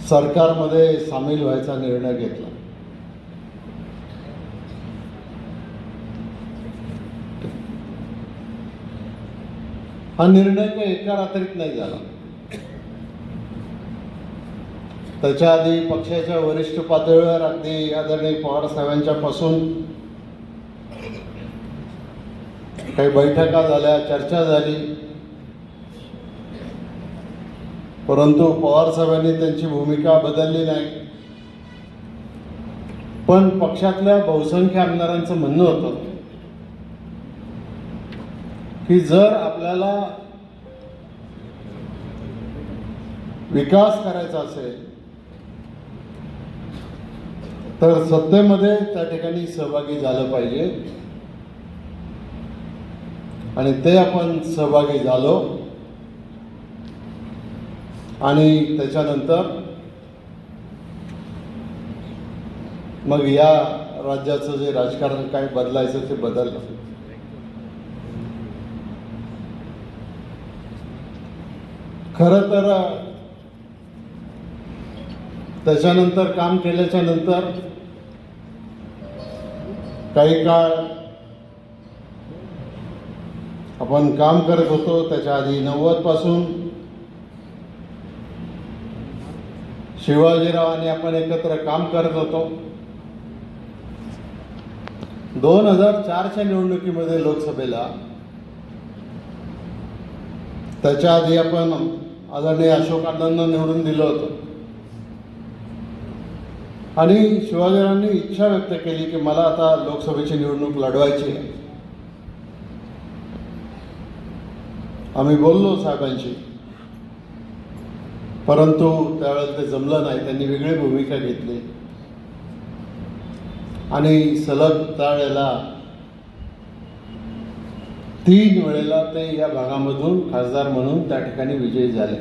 सरकारमध्ये सामील व्हायचा निर्णय घेतला. हा निर्णय काही एका रात्रीत नाही झाला. त्याच्या आधी पक्षाच्या वरिष्ठ पातळीवर अगदी आदरणीय पवार साहेबांच्या पासून काही बैठका झाल्या चर्चा झाली. परंतु पवारसाहेबांनी त्यांची भूमिका बदलली नाही. पण पक्षातल्या बहुसंख्य आमदारांचं म्हणणं होतं की जर आपल्याला विकास करायचा असेल तर सत्तेमध्ये त्या ठिकाणी सहभागी झालं पाहिजे. आणि ते आपण सहभागी झालो आणि त्याच्यानंतर मग या राज्याचं जे राजकारण काय बदलायचं ते बदललं खरं तर त्याच्यानंतर काम केल्याच्यानंतर काही काळ आपण काम करत होतो त्याच्या आधी नव्वद शिवाजीरावांनी शिवाजीराव आणि आपण एकत्र काम करत होतो. दोन हजार चारच्या निवडणुकीमध्ये लोकसभेला त्याच्या आधी आपण आदरणीय अशोक अण्णांना निवडून दिलं होतं. आणि शिवाजीरावांनी इच्छा व्यक्त केली की मला आता लोकसभेची निवडणूक लढवायची आहे. आम्ही बोललो साहेबांशी परंतु त्यावेळेला ते जमलं नाही. त्यांनी वेगळी भूमिका घेतली. आणि सलग त्यावेळेला तीन वेळेला ते या भागामधून खासदार म्हणून त्या ठिकाणी विजयी झाले.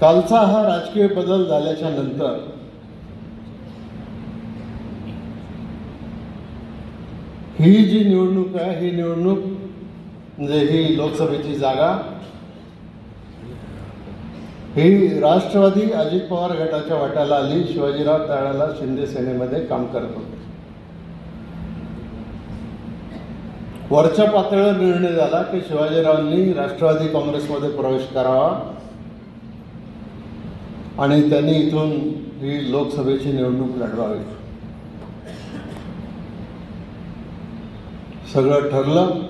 कालचा हा राजकीय बदल झाल्याच्यानंतर ही जी निवडणूक आहे ही निवडणूक म्हणजे ही लोकसभेची जागा ही राष्ट्रवादी अजित पवार गटाच्या वाट्याला आली. शिवाजीराव तळाला शिंदे सेनेमध्ये काम करत होते. वरच्या पातळीवर निर्णय झाला की शिवाजीरावांनी राष्ट्रवादी काँग्रेसमध्ये प्रवेश करावा. आणि त्यांनी इथून ही लोकसभेची निवडणूक लढवावी. सगळं ठरलं.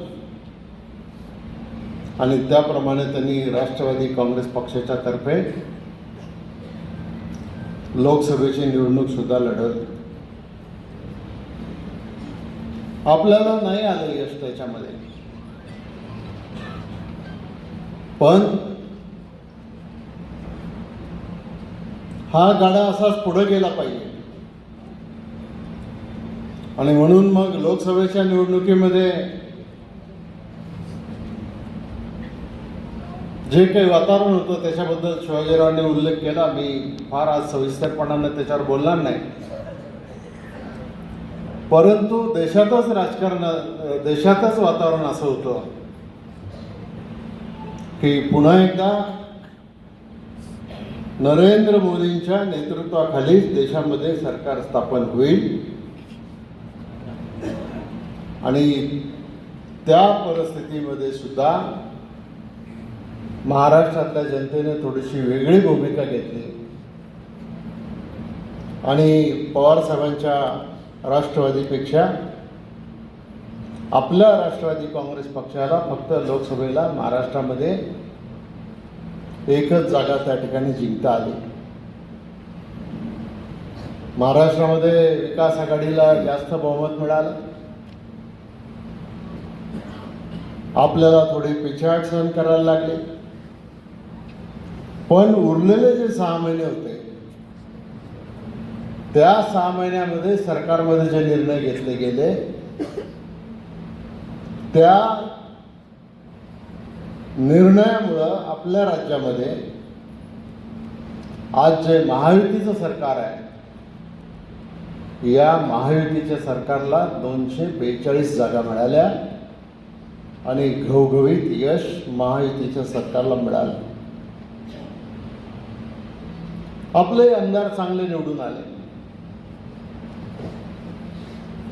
आणि त्याप्रमाणे त्यांनी राष्ट्रवादी काँग्रेस पक्षाच्या तर्फे लोकसभेची निवडणूक सुद्धा लढत आपल्याला नाही आलं यश त्याच्यामध्ये. पण हा गाडा असाच पुढे गेला पाहिजे. आणि म्हणून मग लोकसभेच्या निवडणुकीमध्ये जे काही वातावरण होतं त्याच्याबद्दल शिवाजीरावांनी उल्लेख केला. मी फार आज सविस्तरपणानं त्याच्यावर बोलणार नाही. परंतु देशातच राजकारण देशातच वातावरण असं होतं की पुन्हा एकदा नरेंद्र मोदींच्या नेतृत्वाखाली देशामध्ये सरकार स्थापन होईल. आणि त्या परिस्थितीमध्ये सुद्धा महाराष्ट्रातल्या जनतेने थोडीशी वेगळी भूमिका घेतली. आणि पवार साहेबांच्या राष्ट्रवादीपेक्षा आपल्या राष्ट्रवादी काँग्रेस पक्षाला फक्त लोकसभेला महाराष्ट्रामध्ये एकच जागा त्या ठिकाणी जिंकता आली. महाराष्ट्रामध्ये विकास आघाडीला जास्त बहुमत मिळालं. आपल्याला थोडी पिछाट सहन करायला लागली. पण उरलेले जे सहा महिने होते त्या सहा महिन्यामध्ये सरकारमध्ये जे निर्णय घेतले गेले त्या निर्णयामुळं आपल्या राज्यामध्ये आज जे महायुतीचं सरकार आहे या महायुतीच्या सरकारला दोनशे बेचाळीस जागा मिळाल्या आणि घवघवीत यश महायुतीच्या सरकारला मिळालं. आपले आमदार चांगले निवडून आले.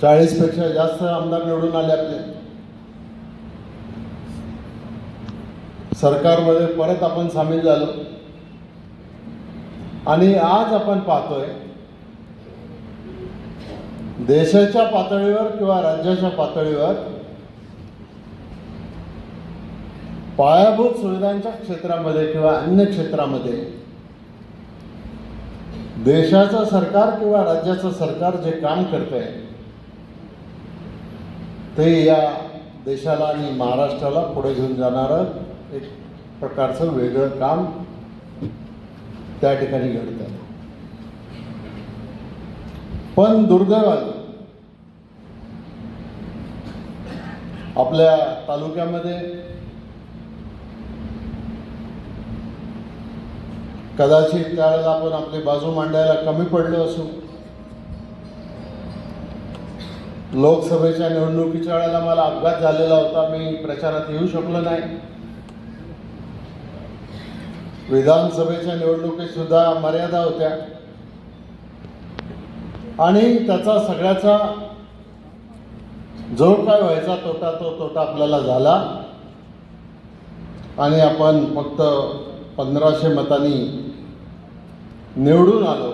चाळीसपेक्षा जास्त आमदार निवडून आले आपले. सरकारमध्ये परत आपण सामील झालो. आणि आज आपण पाहतोय देशाच्या पातळीवर किंवा राज्याच्या पातळीवर पायाभूत सुविधांच्या क्षेत्रामध्ये किंवा अन्य क्षेत्रामध्ये देशाचं सरकार किंवा राज्याचं सरकार जे काम करतंय ते या देशाला आणि महाराष्ट्राला पुढे घेऊन जाणारं एक प्रकारचं वेगळं काम त्या ठिकाणी घडतं पण दुर्दैवानं आपल्या तालुक्यामध्ये कदाचित त्यावेळेला आपण आपली बाजू मांडायला कमी पडलो असू. लोकसभेच्या निवडणुकीच्या वेळेला मला अपघात झालेला होता मी प्रचारात येऊ शकलो नाही. विधानसभेच्या निवडणुकीत सुद्धा मर्यादा होत्या. आणि त्याचा सगळ्याचा जो काय व्हायचा तोटा तो तोटा आपल्याला झाला. आणि आपण फक्त पंधराशे मतांनी निवडून आलो.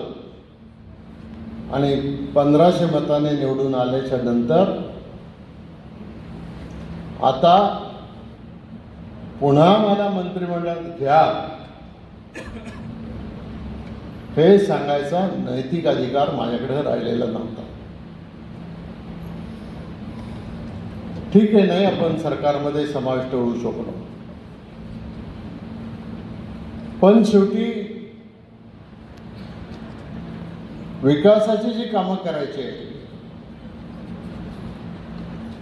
आणि पंधराशे मताने निवडून आल्याच्यानंतर आता पुन्हा मला मंत्रिमंडळात घ्या. हे सांगायचा नैतिक अधिकार माझ्याकडे राहिलेला नव्हता. ठीक आहे नाही आपण सरकारमध्ये समाविष्ट होऊ शकलो. पण शेवटी विकासाची जी कामं करायची आहेत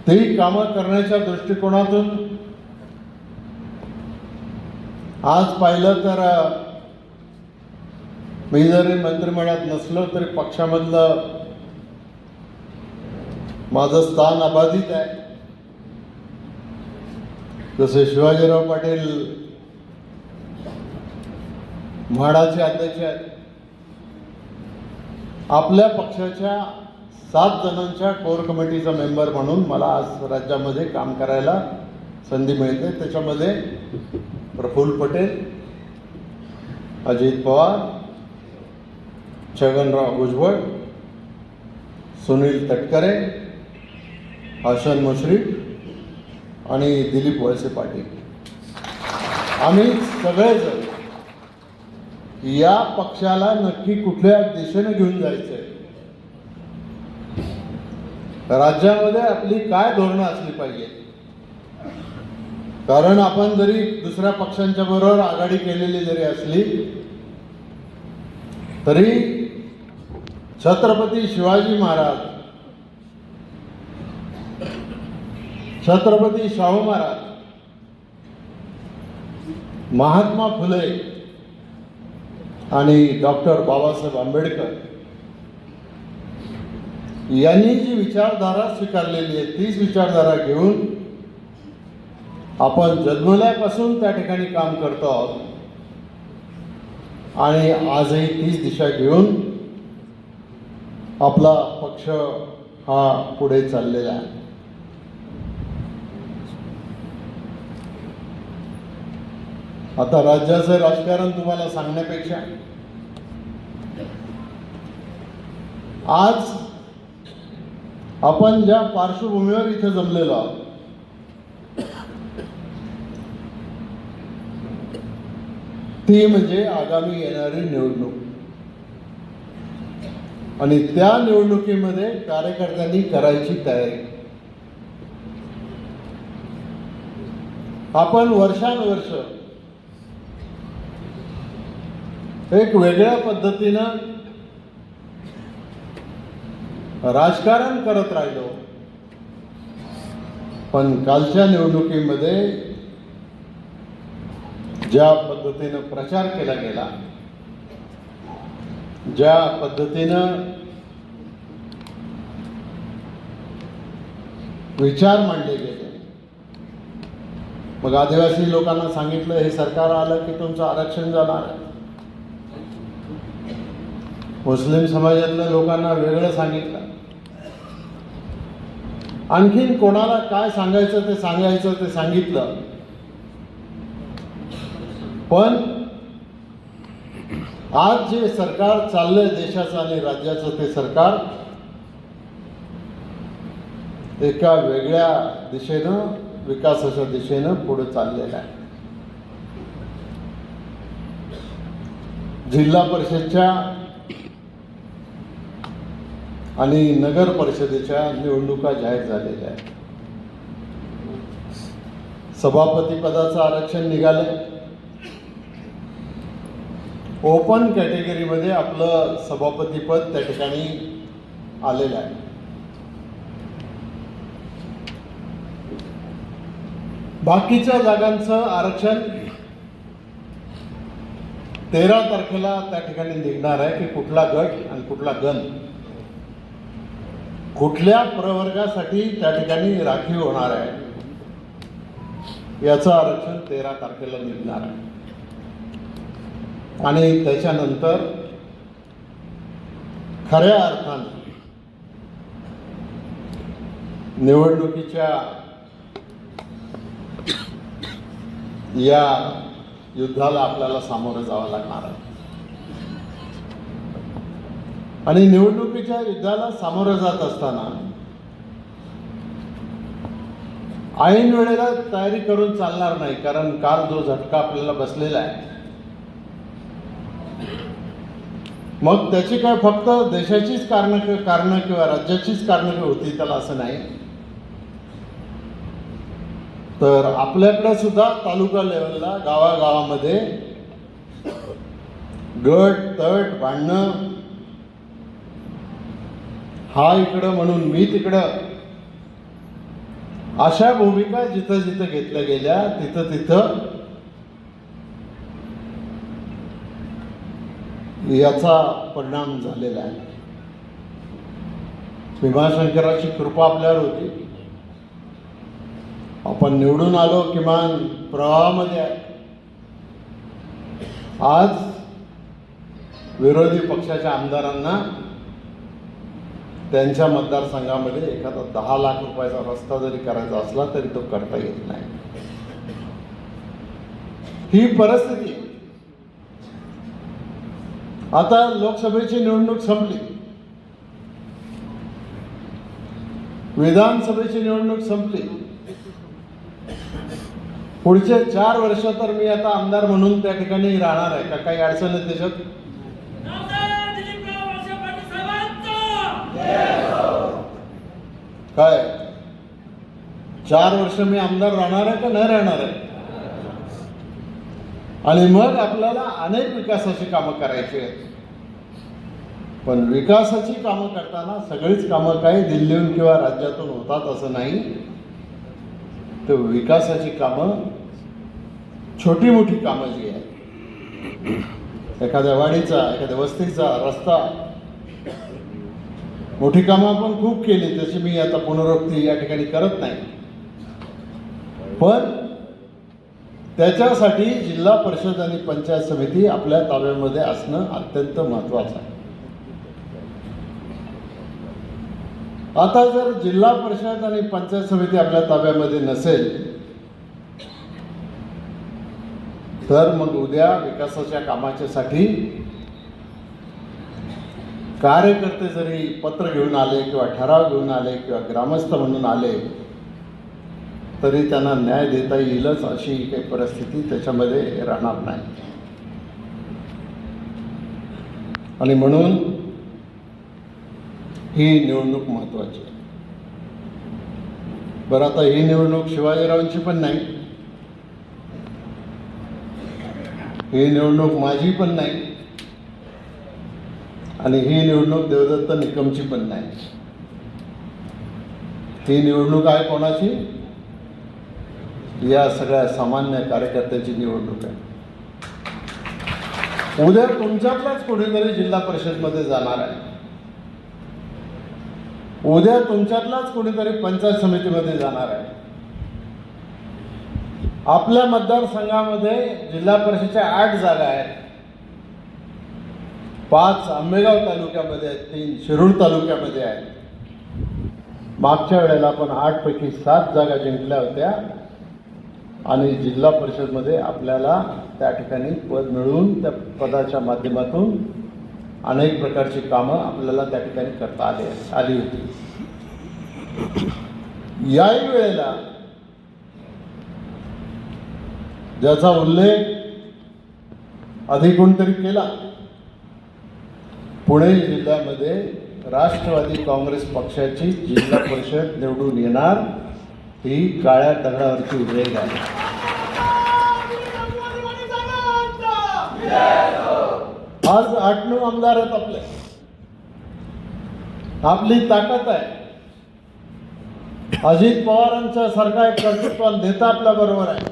ती कामं करण्याच्या दृष्टिकोनातून आज पाहिलं तर मी जरी मंत्रिमंडळात नसलो तरी पक्षामधलं माझं स्थान अबाधित आहे. जसे शिवाजीराव पाटील म्हाडाचे अध्यक्ष आहेत आपल्या पक्षाच्या सात जणांच्या कोर कमिटीचा मेंबर म्हणून मला आज राज्यामध्ये काम करायला संधी मिळते. त्याच्यामध्ये प्रफुल्ल पटेल अजित पवार छगनराव भुजबळ सुनील तटकरे हसन मुश्रीफ आणि दिलीप वळसे पाटील. आम्ही सगळेजण या पक्षाला नक्की कुठल्या दिशेने घेऊन जायचंय? राज्यामध्ये आपली काय धोरणं असली पाहिजे? कारण आपण जरी दुसऱ्या पक्षांच्या बरोबर आघाडी केलेली जरी असली तरी छत्रपती शिवाजी महाराज छत्रपती शाहू महाराज महात्मा फुले आणि डॉक्टर बाबासाहेब आंबेडकर यांनी जी विचारधारा स्वीकारलेली आहे तीच विचारधारा घेऊन आपण जन्मल्यापासून त्या ठिकाणी काम करतो आहोत. आणि आजही तीच दिशा घेऊन आपला पक्ष हा पुढे चाललेला आहे. आता राज्याचं राजकारण तुम्हाला सांगण्यापेक्षा आज आपण ज्या पार्श्वभूमीवर इथे जमलेलो आहोत ती म्हणजे आगामी येणारी निवडणूक. आणि त्या निवडणुकीमध्ये कार्यकर्त्यांनी करायची तयारी. आपण वर्षानुवर्ष एक वेगळ्या पद्धतीनं राजकारण करत राहिलो. पण कालच्या निवडणुकीमध्ये ज्या पद्धतीनं प्रचार केला गेला ज्या पद्धतीनं विचार मांडले गेले. मग आदिवासी लोकांना सांगितलं हे सरकार आलं की तुमचं आरक्षण जाणार आहे. मुस्लिम समाजातल्या लोकांना वेगळं सांगितलं. आणखीन कोणाला काय सांगायचं ते सांगायचं ते सांगितलं. पण आज जे सरकार चाललंय देशाचं आणि राज्याचं ते सरकार एका वेगळ्या दिशेनं विकासाच्या दिशेनं पुढे चाललेलं आहे. जिल्हा परिषदच्या आणि नगर परिषदेच्या निवडणुका जाहीर झालेल्या आहेत. सभापती पदाचं आरक्षण निघालं. ओपन कॅटेगरीमध्ये आपलं सभापतीपद त्या ठिकाणी आलेलं आहे. बाकीच्या जागांचं आरक्षण तेरा तारखेला त्या ठिकाणी निघणार आहे की कुठला गट आणि कुठला गण. कुठल्या प्रवर्गासाठी त्या ठिकाणी राखीव होणार आहे? याचं आरक्षण तेरा तारखेला निघणार आहे. आणि त्याच्यानंतर खऱ्या अर्थाने निवडणुकीच्या या युद्धाला आपल्याला सामोरं जावं लागणार आहे. आणि निवडणुकीच्या युद्धाला सामोरं जात असताना ऐन वेळेला तयारी करून चालणार नाही कारण काल जो झटका आपल्याला बसलेला आहे. मग त्याची काय फक्त देशाचीच कारण कारण किंवा राज्याचीच कारण होती त्याला असं नाही. तर आपल्याकडे सुद्धा तालुका लेवलला गावागावामध्ये गट तट भांडणं हा इकडं म्हणून मी तिकडं. अशा भूमिका जिथं जिथं घेतल्या गेल्या तिथं तिथं. याचा परिणाम झालेला आहे. भीमाशंकराची कृपा आपल्यावर होती. आपण निवडून आलो किमान प्रवाहामध्ये आहे. आज विरोधी पक्षाच्या आमदारांना त्यांच्या मतदारसंघामध्ये एखादा दहा लाख रुपयाचा रस्ता जरी करायचा असला तरी तो करता येत नाही. ही परिस्थिती. आता लोकसभेची निवडणूक संपली. विधानसभेची निवडणूक संपली. पुढचे चार वर्ष तर मी आता आमदार म्हणून त्या ठिकाणी राहणार आहे. का काही अडचण आहे त्याच्यात? काय? चार वर्ष मी आमदार राहणार आहे का नाही राहणार आहे? आणि मग आपल्याला अनेक विकासाची कामं करायची आहेत. पण विकासाची कामं करताना सगळीच कामं काही दिल्लीहून किंवा राज्यातून होतात असं नाही. तर विकासाची कामं छोटी मोठी कामं जी आहेत. एखाद्या वाडीचा एखाद्या वस्तीचा रस्ता मोठी कामं आपण खूप केली तशी मी आता पुनरोक्ती या ठिकाणी करत नाही. पण त्याच्यासाठी जिल्हा परिषद आणि पंचायत समिती आपल्या ताब्यामध्ये असणं अत्यंत महत्वाचं आहे. आता जर जिल्हा परिषद आणि पंचायत समिती आपल्या ताब्यामध्ये नसेल तर मग उद्या विकासाच्या कामाच्यासाठी कार्यकर्ते जरी पत्र घेऊन आले किंवा ठराव घेऊन आले किंवा ग्रामस्थ म्हणून आले तरी त्यांना न्याय देता येईलच अशी काही परिस्थिती त्याच्यामध्ये राहणार नाही. आणि म्हणून ही निवडणूक महत्वाची आहे. बरं आता ही निवडणूक शिवाजीरावांची पण नाही. ही निवडणूक माझी पण नाही. आणि ही निवडणूक देवदत्त निकमची पण नाही. ही निवडणूक आहे कोणाची? या सगळ्या सामान्य कार्यकर्त्याची निवडणूक आहे. उद्या तुमच्यातलाच कुठेतरी जिल्हा परिषदमध्ये जाणार आहे. उद्या तुमच्यातलाच कोणीतरी पंचायत समितीमध्ये जाणार आहे. आपल्या मतदारसंघामध्ये जिल्हा परिषदेच्या आठ जागा आहेत. पाच आंबेगाव तालुक्यामध्ये आहेत तीन शिरूर तालुक्यामध्ये आहेत. मागच्या वेळेला आपण आठपैकी सात जागा जिंकल्या होत्या आणि जिल्हा परिषदमध्ये आपल्याला त्या ठिकाणी पद मिळवून त्या पदाच्या माध्यमातून अनेक प्रकारची कामं आपल्याला त्या ठिकाणी करता आली आली होती. याही वेळेला ज्याचा उल्लेख आधी कोणतरी केला पुणे जिल्ह्यामध्ये राष्ट्रवादी काँग्रेस पक्षाची जिल्हा परिषद निवडून येणार. ही काळ्या दगडावरची उद्रेक आहे आज आठ नऊ आमदार आहेत आपले. आपली ताकद आहे. अजित पवारांच्या सारखा एक कर्तृत्वान नेता आपल्या बरोबर आहे.